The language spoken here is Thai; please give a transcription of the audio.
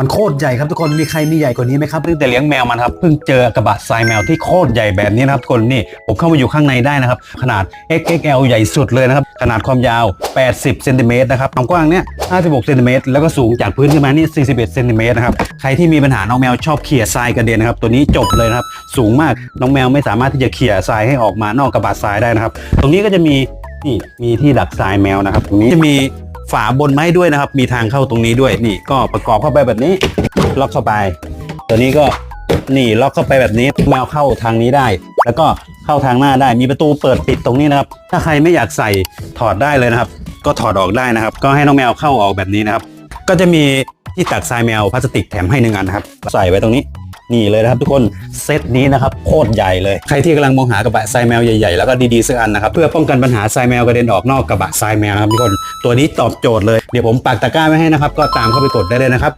มันโคตรใหญ่ครับทุกคน มีใครมีใหญ่กว่านี้ไหมครับตั้งแต่เลี้ยงแมวมันครับ เพิ่งเจอกระบะทรายแมวที่โคตรใหญ่แบบนี้นะครับทุกคนนี่ผมเข้ามาอยู่ข้างในได้นะครับ ขนาด XXL ใหญ่สุดเลยนะครับ ขนาดความยาว 80 เซนติเมตรนะครับ ความกว้างเนี่ย56 เซนติเมตร แล้วก็สูงจากพื้นขึ้นมานี่ 41 เซนติเมตรนะครับ ใครที่มีปัญหาน้องแมวชอบเขี่ยทรายกระเด็นนะครับ ตัวนี้จบเลยนะครับ สูงมาก น้องแมวไม่สามารถที่จะเขี่ยทรายให้ออกมานอกกระบะทรายได้นะครับ ตรงนี้ก็จะมีนี่มีที่ดักทรายแมวนะครับ ตรงนี้จะมี ฝาบนไม้ด้วยนะครับ มีทางเข้าตรงนี้ด้วยนี่ก็ประกอบเข้าไปแบบนี้ ล็อกเข้าไป ตัวนี้ก็นี่ล็อกเข้าไปแบบนี้แมวเข้าทางนี้ได้ แล้วก็เข้าทางหน้าได้มีประตูเปิดปิดตรงนี้นะครับ ถ้าใครไม่อยากใส่ถอดได้เลยนะครับ ก็ถอดออกได้นะครับ ก็ให้น้องแมวเข้าออกแบบนี้นะครับ ก็จะมีที่ตักทรายแมวพลาสติกแถมให้หนึ่งอันนะครับ ใส่ไว้ตรงนี้ นี่เลยนะครับทุกคนเซตนี้นะครับโคตรใหญ่เลยใครที่กำลังมองหากระบะทรายแมวใหญ่ๆแล้วก็ดีๆสักอันนะครับเพื่อป้องกันปัญหาทรายแมวกระเด็นออกนอกกระบะทรายแมวนะครับทุกคนตัวนี้ตอบโจทย์เลยเดี๋ยวผมปักตะกร้าไว้ให้นะครับก็ตามเข้าไปกดได้เลยนะครับ